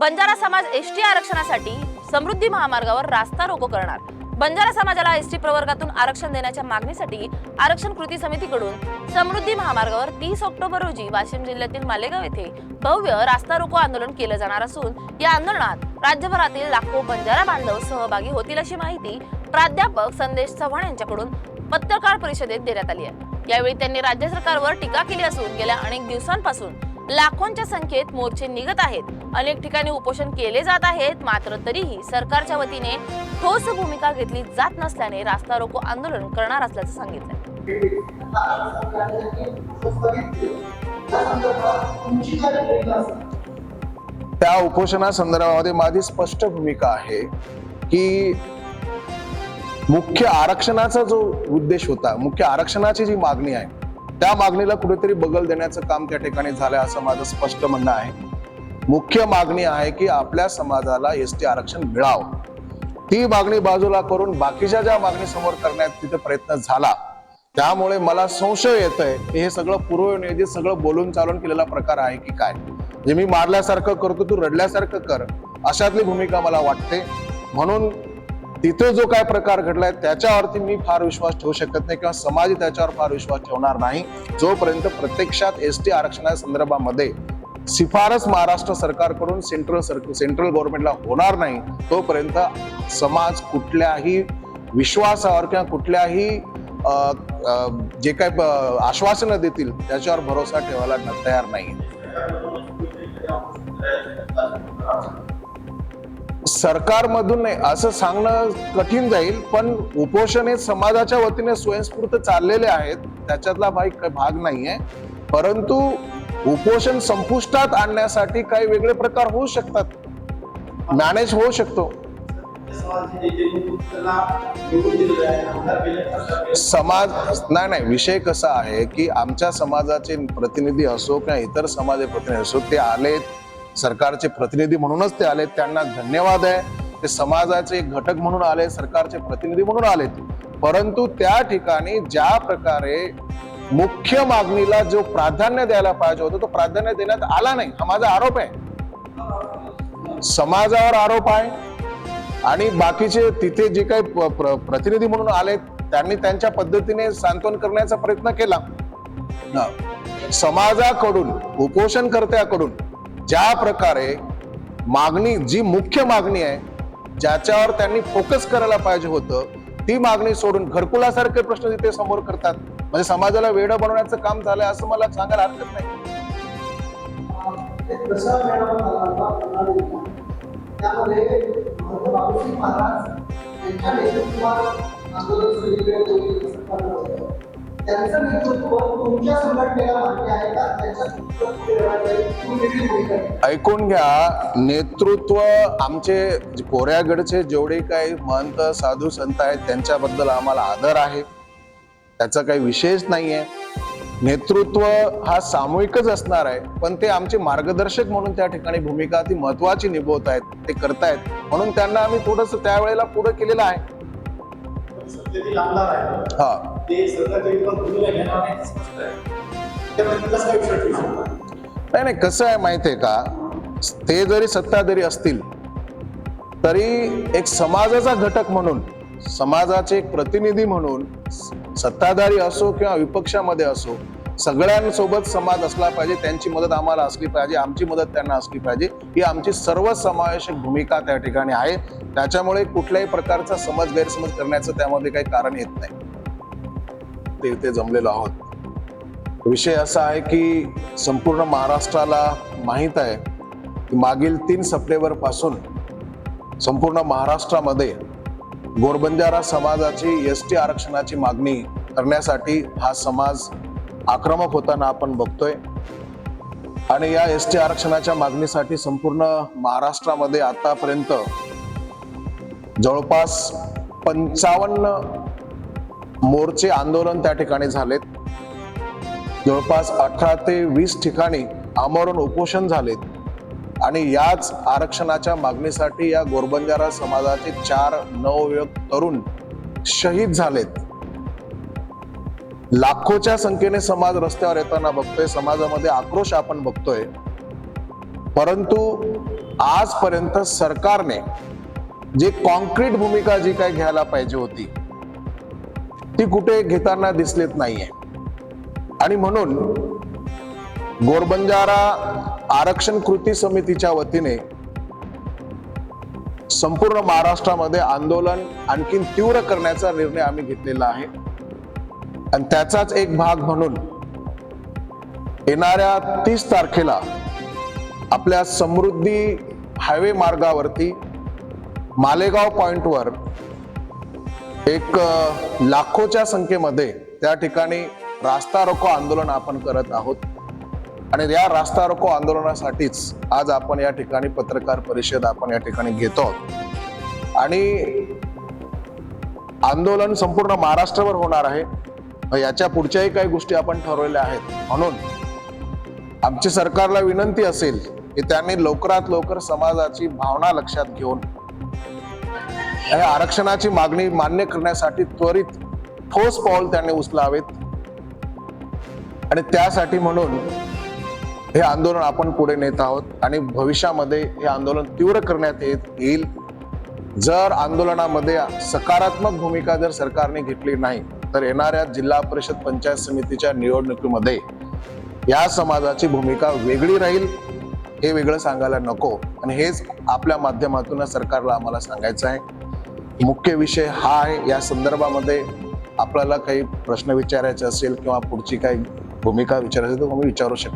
बंजारा समाज एसटी आरक्षणासाठी समृद्धी महामार्गावर रास्ता रोको करणार. बंजारा समाजाला एसटी प्रवर्गातून आरक्षण देण्याच्या मागणीसाठी आरक्षण कृती समितीकडून समृद्धी महामार्गावर तीस ऑक्टोबर रोजी वाशिम जिल्ह्यातील मालेगाव येथे भव्य रास्ता रोको आंदोलन केलं जाणार असून या आंदोलनात राज्यभरातील लाखो बंजारा बांधव सहभागी होतील अशी माहिती प्राध्यापक संदेश चव्हाण यांच्याकडून पत्रकार परिषदेत देण्यात आली आहे. यावेळी त्यांनी राज्य सरकारवर टीका केली असून गेल्या अनेक दिवसांपासून लाखोंच्या संख्येत मोर्चे निघत आहेत. अनेक ठिकाणी उपोषण केले जात आहेत मात्र तरीही सरकारच्या वतीने ठोस भूमिका घेतली जात नसल्याने रास्ता रोको आंदोलन करणार असल्याचं सांगितलं त्या उपोषणा संदर्भामध्ये माझी स्पष्ट भूमिका आहे की मुख्य आरक्षणाचा जो उद्देश होता मुख्य आरक्षणाची जी मागणी आहे त्या मागणीला कुठेतरी बगल देण्याचं काम त्या ठिकाणी झालंय असं माझं स्पष्ट म्हणणं आहे. मुख्य मागणी आहे की आपल्या समाजाला एस टी आरक्षण मिळावं. ती मागणी बाजूला करून बाकीच्या ज्या मागणी समोर करण्यात तिथे प्रयत्न झाला त्यामुळे मला संशय येतोय की हे सगळं पूर्वनियोजित सगळं बोलून चालून केलेला प्रकार आहे की काय? जे मी मारल्यासारखं करतो तू रडल्यासारखं कर अशातली भूमिका मला वाटते. म्हणून तिथे जो काय प्रकार घडलाय त्याच्यावरती मी फार विश्वास ठेवू शकत नाही किंवा समाज त्याच्यावर फार विश्वास ठेवणार नाही. जोपर्यंत प्रत्यक्षात एस टी आरक्षणा संदर्भामध्ये शिफारस महाराष्ट्र सरकारकडून सेंट्रल सेंट्रल गव्हर्नमेंटला होणार नाही तोपर्यंत समाज कुठल्याही विश्वासावर किंवा कुठल्याही जे काय आश्वासनं देतील त्याच्यावर भरोसा ठेवायला तयार नाही. सरकारमधून नाही असं सांगणं कठीण जाईल पण उपोषण हे समाजाच्या वतीने स्वयंस्फूर्त चाललेले आहेत त्याच्यातला भाई भाग नाहीये. परंतु उपोषण संपुष्टात आणण्यासाठी काही वेगळे प्रकार होऊ शकतात मॅनेज होऊ शकतो. समाज नाही नाही विषय कसा आहे की आमच्या समाजाचे प्रतिनिधी असो किंवा इतर समाजाचे प्रतिनिधी असो ते आलेत सरकारचे प्रतिनिधी म्हणूनच ते आलेत. त्यांना धन्यवाद आहे. ते समाजाचे एक घटक म्हणून आले सरकारचे प्रतिनिधी म्हणून आलेत परंतु त्या ठिकाणी ज्या प्रकारे मुख्य मागणीला जो प्राधान्य द्यायला पाहिजे होतं तो प्राधान्य देण्यात आला नाही. हा माझा आरोप आहे. समाजावर आरोप आहे. आणि बाकीचे तिथे जे काही प्र- प्रतिनिधी म्हणून आले त्यांनी त्यांच्या पद्धतीने सांत्वन करण्याचा प्रयत्न केला. समाजाकडून उपोषणकर्त्याकडून ज्या प्रकारे मागणी जी मुख्य मागणी आहे ज्याच्यावर त्यांनी फोकस करायला पाहिजे होतं ती मागणी सोडून घरकुलासारखे प्रश्न तिथे समोर करतात. म्हणजे समाजाला वेळ बनवण्याचं काम झालंय असं मला सांगायला हरकत नाही. त्यामध्ये त्यांचं नेतृत्व तुमच्या संघटनेला मान्य आहे का? त्यांच्या ऐकून घ्या नेतृत्व आमचे कोऱ्यागडचे जेवढे काही महंत साधू संत आहेत त्यांच्याबद्दल आम्हाला आदर आहे. त्याचा काही विशेष नाहीये. नेतृत्व हा सामूहिकच असणार आहे पण ते आमचे मार्गदर्शक म्हणून त्या ठिकाणी भूमिका ती महत्वाची निभवत आहेत ते करतायत. म्हणून त्यांना आम्ही थोडस त्यावेळेला पुढे केलेलं आहे. हा. नाही आहे नाही कसं आहे माहितीये का? ते जरी सत्ताधारी असतील तरी एक समाजाचा घटक म्हणून समाजाचे एक प्रतिनिधी म्हणून सत्ताधारी असो किंवा विपक्षामध्ये असो सगळ्यांसोबत समाज असला पाहिजे त्यांची मदत आम्हाला असली पाहिजे आमची मदत त्यांना असली पाहिजे ही आमची सर्व समावेशक भूमिका त्या ठिकाणी आहे. त्याच्यामुळे कुठल्याही प्रकारचा समज गैरसमज करण्याचं त्यामध्ये काही कारण येत नाही. ते ते जमलेलो आहोत. विषय असा आहे की संपूर्ण महाराष्ट्राला माहीत आहे की मागील तीन सप्टेंबरपासून संपूर्ण महाराष्ट्रामध्ये गोरबंजारा समाजाची एस टी आरक्षणाची मागणी करण्यासाठी हा समाज आक्रमक होताना आपण बघतोय. आणि या एस टी आरक्षणाच्या मागणीसाठी संपूर्ण महाराष्ट्रामध्ये आतापर्यंत जवळपास पंचावन्न मोर्चे आंदोलन त्या ठिकाणी झालेत. जवळपास अठरा ते वीस ठिकाणी आमरण उपोषण झालेत. आणि याच आरक्षणाच्या मागणीसाठी या गोरबंजारा समाजाचे चार नवयुवक तरुण शहीद झालेत. लाखोच्या संख्येने समाज रस्त्यावर येताना बघतोय समाजामध्ये आक्रोश आपण बघतोय. परंतु आजपर्यंत सरकारने जे कॉन्क्रीट भूमिका जी काय घ्यायला पाहिजे होती ती कुठे घेताना दिसलेत नाहीये. आणि म्हणून गोरबंजारा आरक्षण कृती समितीच्या वतीने संपूर्ण महाराष्ट्रामध्ये आंदोलन आणखीन तीव्र करण्याचा निर्णय आम्ही घेतलेला आहे. आणि त्याचाच एक भाग म्हणून येणाऱ्या तीस तारखेला आपल्या समृद्धी हायवे मार्गावरती मालेगाव पॉइंटवर एक लाखोच्या संख्येमध्ये त्या ठिकाणी रास्ता रोको आंदोलन आपण करत आहोत. आणि या रास्ता रोको आंदोलनासाठीच आज आपण या ठिकाणी पत्रकार परिषद आपण या ठिकाणी घेतो. आहोत आणि आंदोलन संपूर्ण महाराष्ट्रावर होणार आहे. याच्या पुढच्याही काही गोष्टी आपण ठरवलेल्या आहेत. म्हणून आमची सरकारला विनंती असेल की त्यांनी लवकरात लवकर समाजाची भावना लक्षात घेऊन या आरक्षणाची मागणी मान्य करण्यासाठी त्वरित ठोस पाऊल त्यांनी उचलावेत. आणि त्यासाठी म्हणून हे आंदोलन आपण पुढे नेत आहोत आणि भविष्यामध्ये हे आंदोलन तीव्र करण्यात येत येईल. जर आंदोलनामध्ये सकारात्मक भूमिका जर सरकारने घेतली नाही तर येणाऱ्या जिल्हा परिषद पंचायत समितीच्या निवडणुकीमध्ये या समाजाची भूमिका वेगळी राहील हे वेगळं सांगायला नको. आणि हेच आपल्या माध्यमातून सरकारला आम्हाला सांगायचं आहे. मुख्य विषय हा आहे या संदर्भामध्ये आपल्याला काही प्रश्न विचारायचे असेल किंवा पुढची काही भूमिका विचारायची तर तुम्ही विचारू शकता.